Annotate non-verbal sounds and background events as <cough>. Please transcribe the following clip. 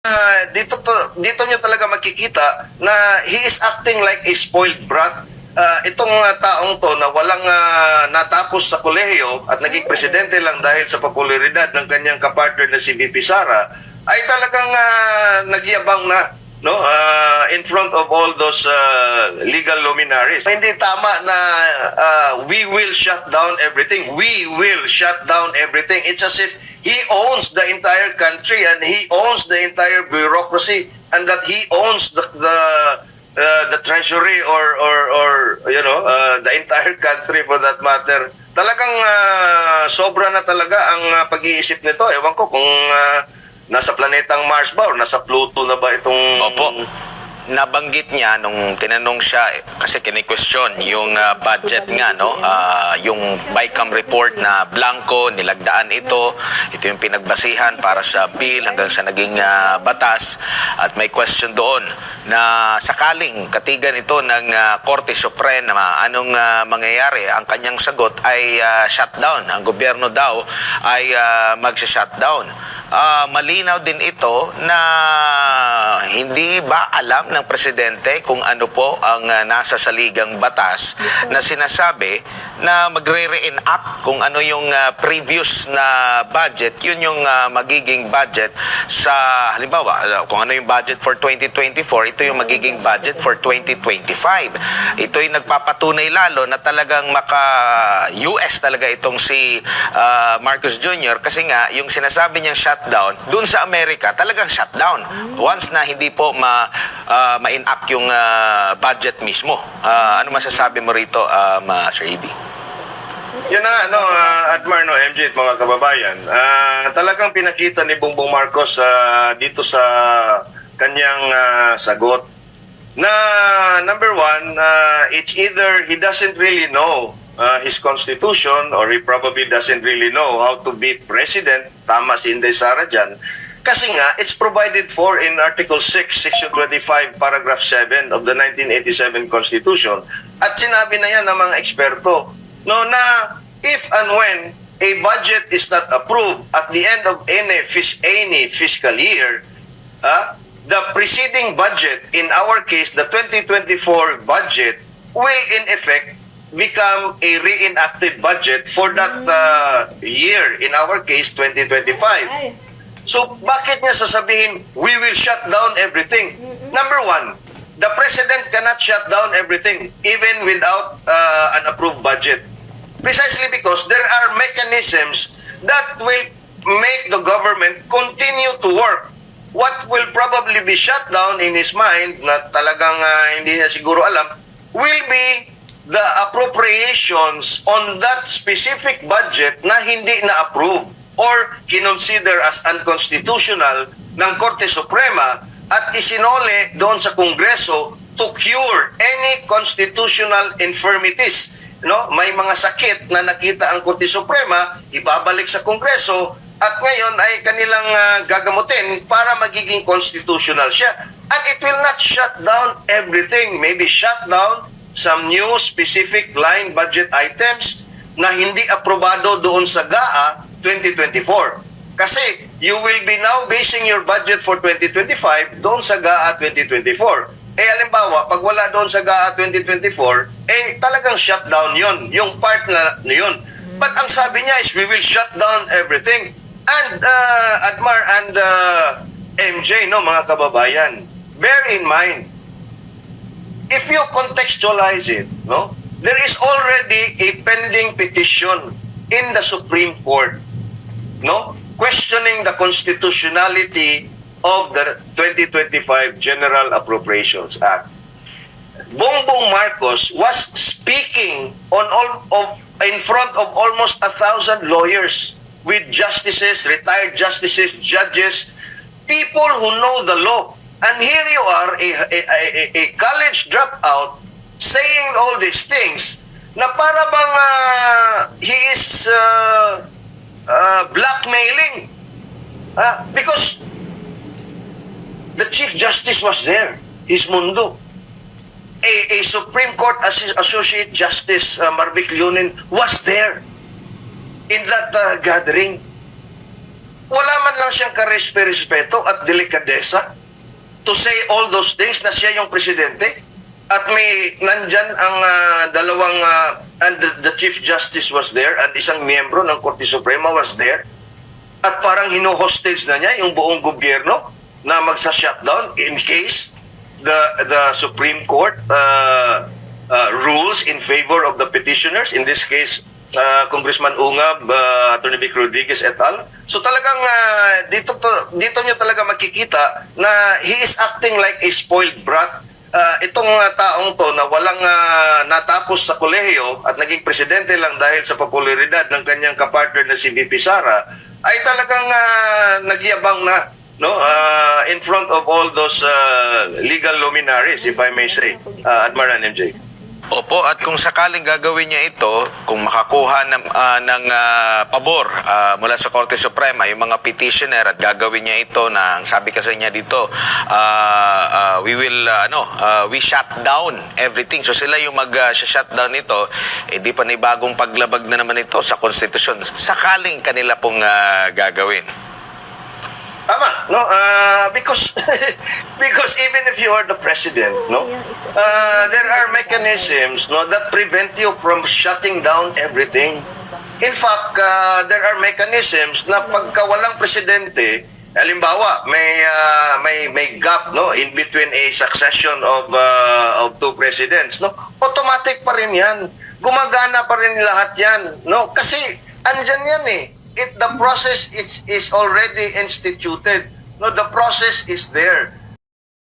Ah, dito to, dito nyo talaga makikita na he is acting like a spoiled brat. Ah, itong ah, taong to na walang ah, natapos sa kolehiyo at naging presidente lang dahil sa popularidad ng kanyang kapartner na si VP Sara ay talagang ah, nagyabang na no ah, in front of all those ah, legal luminaries. Hindi tama na ah, we will shut down everything. We will shut down everything. It's as if he owns the entire country and he owns the entire bureaucracy and that he owns the the uh, the treasury or or or you know uh, the entire country for that matter. Talagang ah, sobra na talaga ang ah, pag-iisip nito. Ewan ko kung ah, nasa planetang Mars ba or nasa Pluto na ba itong Opo. Nabanggit niya nung tinanong siya eh, kasi kini-question yung ah, budget nga no? Ah, yung BICAM report na blanco nilagdaan ito. Ito yung pinagbasihan para sa bill hanggang sa naging ah, batas. At may question doon na sakaling katigan ito ng ah, Korte Suprema anong ah, mangyayari? Ang kanyang sagot ay ah, shutdown. Ang gobyerno daw ay uh, magsha-shutdown Ah, malinaw din ito na hindi ba alam ng presidente kung ano po ang ah, nasa saligang batas na sinasabi na magre-reenact kung ano yung ah, previous na budget, yun yung ah, magiging budget sa halimbawa kung ano yung budget for 2024, ito yung magiging budget for 2025. Ito yung nagpapatunay lalo na talagang maka US talaga itong si ah, Marcos Jr. kasi nga yung sinasabi niyang shutdown dun sa Amerika talagang shutdown once na hindi po ma ah, ma-enact yung ah, budget mismo. Ah, ano masasabi mo rito, um, ah, Sir Ibi? Yun na nga, no, uh, Admar, no, MJ at mga kababayan. Ah, talagang pinakita ni Bongbong Marcos ah, dito sa kanyang ah, sagot na number one, ah, it's either he doesn't really know ah, his constitution or he probably doesn't really know how to be president. Tama si Inday Sara dyan. Kasi nga, it's provided for in Article 6, Section 25, Paragraph 7 of the 1987 Constitution. At sinabi na yan ng mga eksperto no, na if and when a budget is not approved at the end of any, fis- any fiscal year, ah, the preceding budget, in our case, the 2024 budget, will in effect become a reenacted budget for that uh, year, in our case, 2025. So, bakit niya sasabihin, we will shut down everything? Number one, the president cannot shut down everything, even without uh, an approved budget. Precisely because there are mechanisms that will make the government continue to work. What will probably be shut down in his mind, na talagang uh, hindi niya siguro alam, will be the appropriations on that specific budget na hindi na-approve or kinonsider as unconstitutional ng Korte Suprema at isinole doon sa Kongreso to cure any constitutional infirmities. No, may mga sakit na nakita ang Korte Suprema, ibabalik sa Kongreso at ngayon ay kanilang ah, gagamutin para magiging constitutional siya. And it will not shut down everything. Maybe shut down some new specific line budget items na hindi aprobado doon sa GAA 2024. Kasi you will be now basing your budget for 2025 doon sa GAA 2024. Eh halimbawa, pag wala doon sa GAA 2024, eh talagang shutdown yon yung part na na yun. But ang sabi niya is we will shut down everything. And uh, Admar and uh, MJ, no mga kababayan, bear in mind, if you contextualize it, no, there is already a pending petition in the Supreme Court, no, questioning the constitutionality of the 2025 General Appropriations Act. Bongbong Marcos was speaking on all of in front of almost a thousand lawyers with justices, retired justices, judges, people who know the law. And here you are, a, a, a, a college dropout, saying all these things na para bang ah, he is uh, uh, blackmailing. Ah, because the Chief Justice was there, his mundo. A, a Supreme Court Associate Justice, uh, Marvick Leonin, was there in that uh, gathering. wala man lang siyang karespe-respeto at delikadesa to say all those things na siya yung presidente at may nandyan ang ah, dalawang ah, and the, the chief justice was there at isang miyembro ng Korte Suprema was there at parang hino-hostage na niya yung buong gobyerno na magsa-shutdown in case the the Supreme Court uh, uh, rules in favor of the petitioners in this case uh, Congressman Ungab uh, Attorney Vic Rodriguez et al. So talagang uh, dito to, dito niyo talaga makikita na he is acting like a spoiled brat Ah, itong ah, taong to na walang ah, natapos sa kolehiyo at naging presidente lang dahil sa popularidad ng kanyang kapartner na si VP Sara ay talagang ah, nagyabang na no ah, in front of all those ah, legal luminaries if I may say uh, Admiral MJ. Opo, at kung sakaling gagawin niya ito, kung makakuha ng, ah, ng ah, pabor ah, mula sa Korte Suprema, yung mga petitioner at gagawin niya ito na ang sabi kasi niya dito, ah, ah, we will, ah, ano, ah, we shut down everything. So sila yung mag-shut down nito, eh di pa ni bagong paglabag na naman ito sa konstitusyon. Sakaling kanila pong ah, gagawin. Tama, no? Uh, because <laughs> because even if you are the president, no, uh, there are mechanisms, no, that prevent you from shutting down everything. In fact, uh, there are mechanisms na pagka walang presidente, halimbawa, may uh, may may gap, no, in between a succession of uh, of two presidents, no, automatic pa rin 'yan. Gumagana pa rin lahat 'yan, no? Kasi andyan 'yan eh it the process is is already instituted no the process is there